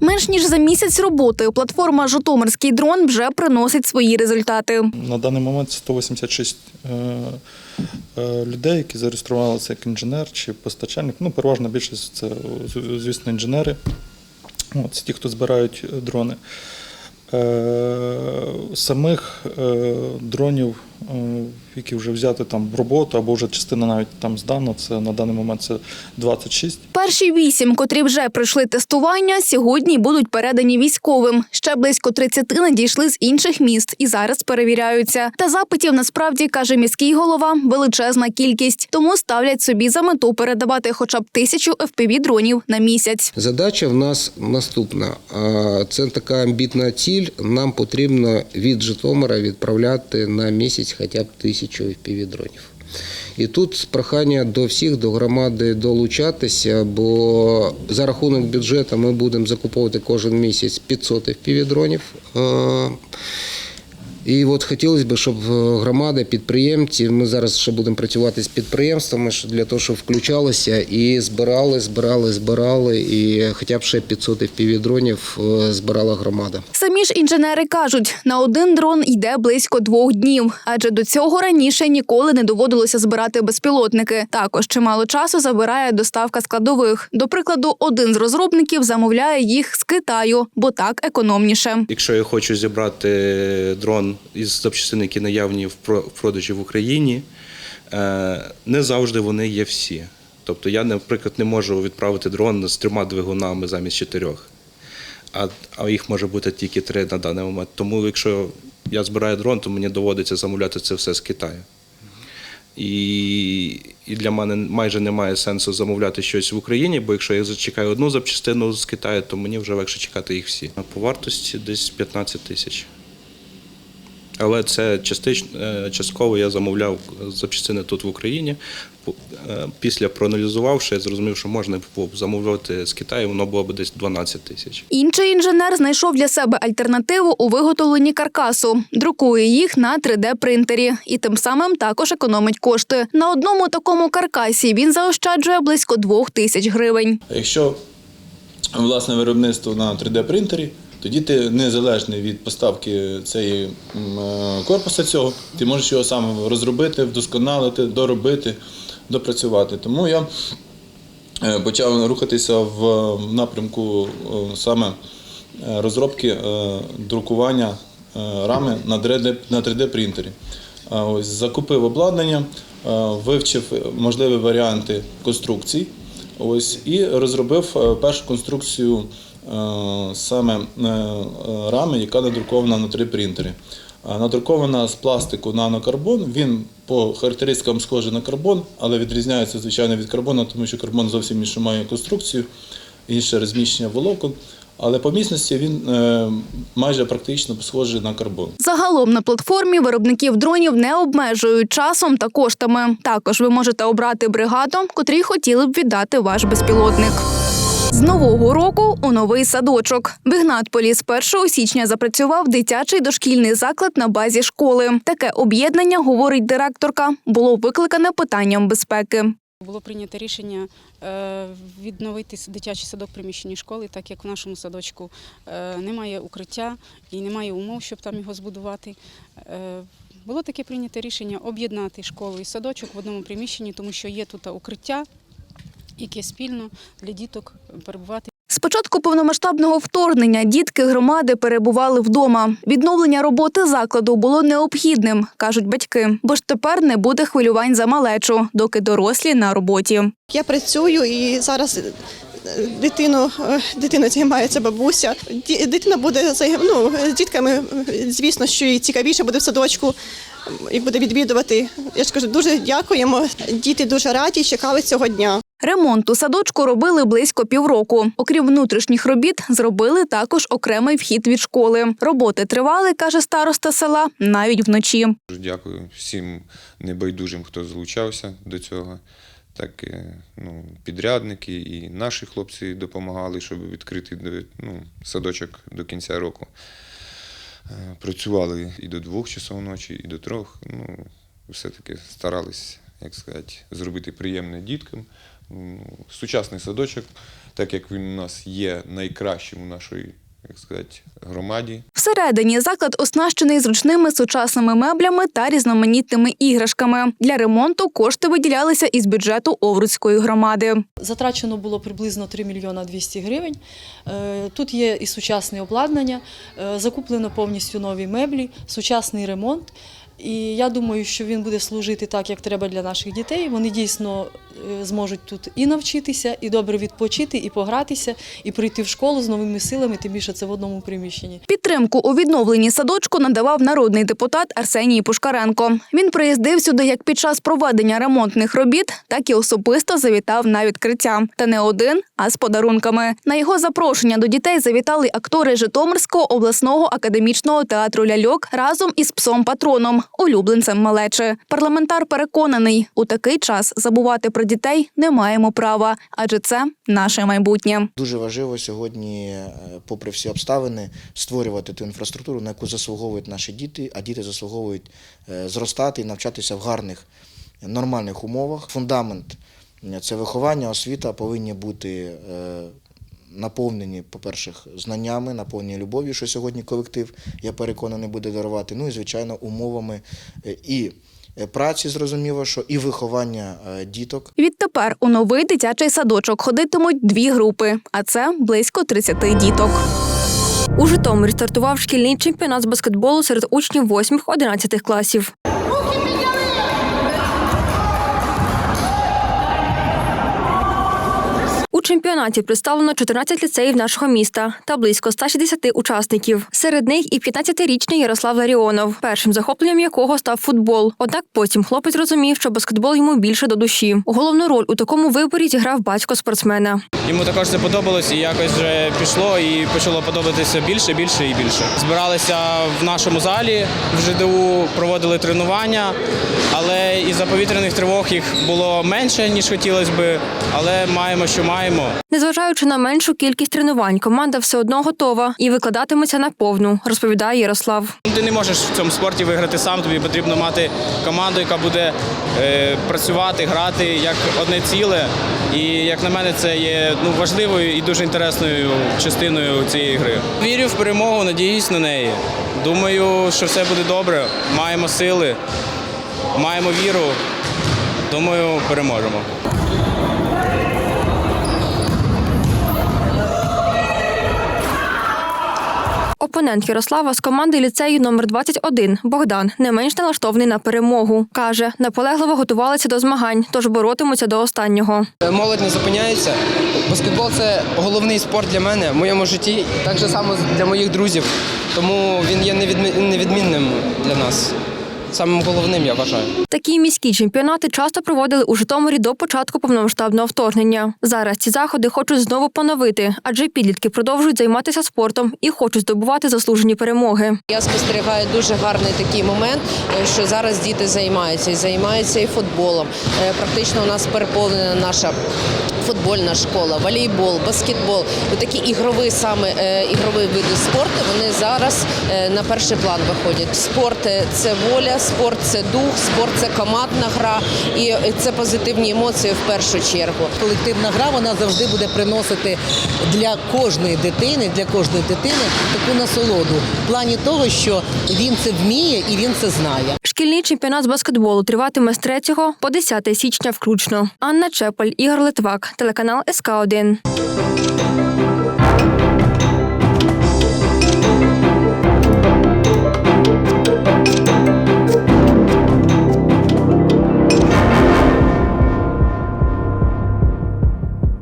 Менш ніж за місяць роботи платформа Житомирський дрон вже приносить свої результати. На даний момент 186 е, е, людей, які зареєструвалися як інженер чи постачальник. Ну, переважна більшість це, звісно, інженери. Це ті, хто збирають е, дрони. Самих дронів, які вже взяти там в роботу, або вже частина навіть там здана, це на даний момент це 26. Перші вісім, котрі вже пройшли тестування, сьогодні будуть передані військовим. Ще близько 30 надійшли з інших міст і зараз перевіряються. Та запитів насправді каже міський голова величезна кількість, тому ставлять собі за мету передавати хоча б тисячу fpv дронів на місяць. Задача в нас наступна. Це така амбітна ціль. Нам потрібно від Житомира відправляти на місяць хоча б тисячу FPV-дронів. І тут прохання до всіх, до громади долучатися, бо за рахунок бюджету ми будемо закуповувати кожен місяць 500 FPV-дронів. І от хотілося б, щоб е, громада, підприємці, ми зараз ще будемо працювати з підприємствами для того, щоб включалися і збирали, збирали, збирали, і хоча б ще 500 FPV-дронів е, збирала громада. Самі ж інженери кажуть, на один дрон йде близько двох днів, адже до цього раніше ніколи не доводилося збирати безпілотники. Також чимало часу забирає доставка складових. До прикладу, один з розробників замовляє їх з Китаю, бо так економніше. Якщо я хочу зібрати дрон із запчастин, які наявні в продажі в Україні, е, не завжди вони є всі. Тобто я, наприклад, не можу відправити дрон з трьома двигунами замість чотирьох, а, їх може бути тільки три на даний момент. Тому якщо я збираю дрон, то мені доводиться замовляти це все з Китаю. І, і для мене майже немає сенсу замовляти щось в Україні, бо якщо я зачекаю одну запчастину з Китаю, то мені вже легше чекати їх всі. По вартості десь 15 тисяч. Але це частично, е, частково я замовляв запчастини тут в Україні. Е, Після проаналізувавши, я зрозумів, що можна було б замовляти з Китаю, воно було б десь 12 тисяч. Інший інженер знайшов для себе альтернативу у виготовленні каркасу, друкує їх на 3D-принтері і тим самим також економить кошти. На одному такому каркасі він заощаджує близько двох тисяч гривень. Якщо власне виробництво на 3D-принтері, тоді ти незалежний від поставки цієї е, корпуса цього, ти можеш його сам розробити, вдосконалити, доробити, допрацювати. Тому я е, почав рухатися в напрямку е, саме е, розробки друкування рами на 3D, на 3D-принтері. Ось закупив обладнання, вивчив можливі варіанти конструкцій. Ось і розробив першу конструкцію саме е, е, рами, яка надрукована на 3D-принтері. Надрукована з пластику нанокарбон. Він по характеристикам схожий на карбон, але відрізняється звичайно від карбону, тому що карбон зовсім іншу має конструкцію, інше розміщення волокон. Але по міцності він е, майже практично схожий на карбон. Загалом на платформі виробників дронів не обмежують часом та коштами. Також ви можете обрати бригаду, котрій хотіли б віддати ваш безпілотник. З нового року у новий садочок. В Ігнатполі з 1 січня запрацював дитячий дошкільний заклад на базі школи. Таке об'єднання, говорить директорка, було викликане питанням безпеки. Було прийнято рішення е, відновити дитячий садок приміщенні школи, так як в нашому садочку е, немає укриття і немає умов, щоб там його збудувати. Е, Було таке прийнято рішення об'єднати школу і садочок в одному приміщенні, тому що є тут укриття, яке спільно для діток перебувати. З початку повномасштабного вторгнення дітки громади перебували вдома. Відновлення роботи закладу було необхідним, кажуть батьки, бо ж тепер не буде хвилювань за малечу, доки дорослі на роботі. Я працюю і зараз е, дитину, е, займається бабуся. Ді- Дитина буде ну, з дітками, звісно, що і цікавіше буде в садочку і буде відвідувати. Я ж кажу, дуже дякуємо. Діти дуже раді, чекали цього дня. Ремонт у садочку робили близько півроку. Окрім внутрішніх робіт, зробили також окремий вхід від школи. Роботи тривали, каже староста села, навіть вночі. Дякую всім небайдужим, хто залучався до цього. Так, е, ну, підрядники і наші хлопці допомагали, щоб відкрити ну, садочок до кінця року. Е, Працювали і до двох часов ночі, і до трьох. Ну, все-таки старались, як сказати, зробити приємне діткам, сучасний садочок, так як він у нас є найкращим у нашій, як сказати, громаді. Всередині заклад оснащений зручними сучасними меблями та різноманітними іграшками. Для ремонту кошти виділялися із бюджету Овруцької громади. Затрачено було приблизно 3 мільйона 200 гривень. Е, Тут є і сучасне обладнання, е, закуплено повністю нові меблі, сучасний ремонт. І я думаю, що він буде служити так, як треба для наших дітей. Вони дійсно зможуть тут і навчитися, і добре відпочити, і погратися, і прийти в школу з новими силами, тим більше це в одному приміщенні. Підтримку у відновленні садочку надавав народний депутат Арсеній Пушкаренко. Він приїздив сюди як під час проведення ремонтних робіт, так і особисто завітав на відкриття. Та не один, а з подарунками. На його запрошення до дітей завітали актори Житомирського обласного академічного театру ляльок разом із псом патроном, улюбленцем малечі. Парламентар переконаний, у такий час забувати про дітей не маємо права, адже це наше майбутнє. Дуже важливо сьогодні, е, попри всі обставини, створювати ту інфраструктуру, на яку заслуговують наші діти, а діти заслуговують е, зростати і навчатися в гарних, нормальних умовах. Фундамент е, це виховання, освіта повинні бути наповнені, по-перше, знаннями, наповнені любов'ю, що сьогодні колектив, я переконаний, буде дарувати. Ну і, звичайно, умовами і праці, зрозуміло, що і виховання е, діток. Відтепер у новий дитячий садочок ходитимуть дві групи, а це близько 30 діток. У Житомирі стартував шкільний чемпіонат з баскетболу серед учнів 8-11 класів. У чемпіонаті представлено 14 ліцеїв нашого міста та близько 160 учасників. Серед них і 15-річний Ярослав Ларіонов, першим захопленням якого став футбол. Однак потім хлопець зрозумів, що баскетбол йому більше до душі. Головну роль у такому виборі зіграв батько спортсмена. Йому також це подобалось і якось вже пішло і почало подобатися більше, більше і більше. Збиралися в нашому залі в ЖДУ, проводили тренування, але із-за повітряних тривог їх було менше, ніж хотілося би, але маємо, що маємо. Незважаючи на меншу кількість тренувань, команда все одно готова і викладатиметься на повну, розповідає Ярослав. Ти не можеш в цьому спорті виграти сам. Тобі потрібно мати команду, яка буде е, працювати, грати як одне ціле. І як на мене, це є ну, важливою і дуже інтересною частиною цієї гри. Вірю в перемогу, надіюсь на неї. Думаю, що все буде добре. Маємо сили, маємо віру. Думаю, переможемо. Опонент Ярослава з команди ліцею номер 21 Богдан не менш налаштований на перемогу. Каже, наполегливо готувалися до змагань, тож боротимуться до останнього. Молодь не зупиняється. Баскетбол це головний спорт для мене в моєму житті, так же само для моїх друзів. Тому він є невідмі- невідмінним для нас. Самим головним, я вважаю. Такі міські чемпіонати часто проводили у Житомирі до початку повномасштабного вторгнення. Зараз ці заходи хочуть знову поновити, адже підлітки продовжують займатися спортом і хочуть здобувати заслужені перемоги. Я спостерігаю дуже гарний такий момент, е, що зараз діти займаються і займаються і футболом. Е, Практично у нас переповнена наша футбольна школа, волейбол, баскетбол. Такі ігрові саме е, ігрові види спорту. Вони зараз на перший план виходять. Спорт це воля, спорт це дух, спорт це командна гра і це позитивні емоції в першу чергу. колективна гра вона завжди буде приносити для кожної дитини, для кожної дитини таку насолоду в плані того, що він це вміє і він це знає. Шкільний чемпіонат з баскетболу триватиме з 3 по 10 січня включно. Анна Чепель, Ігор Литвак, телеканал СК 1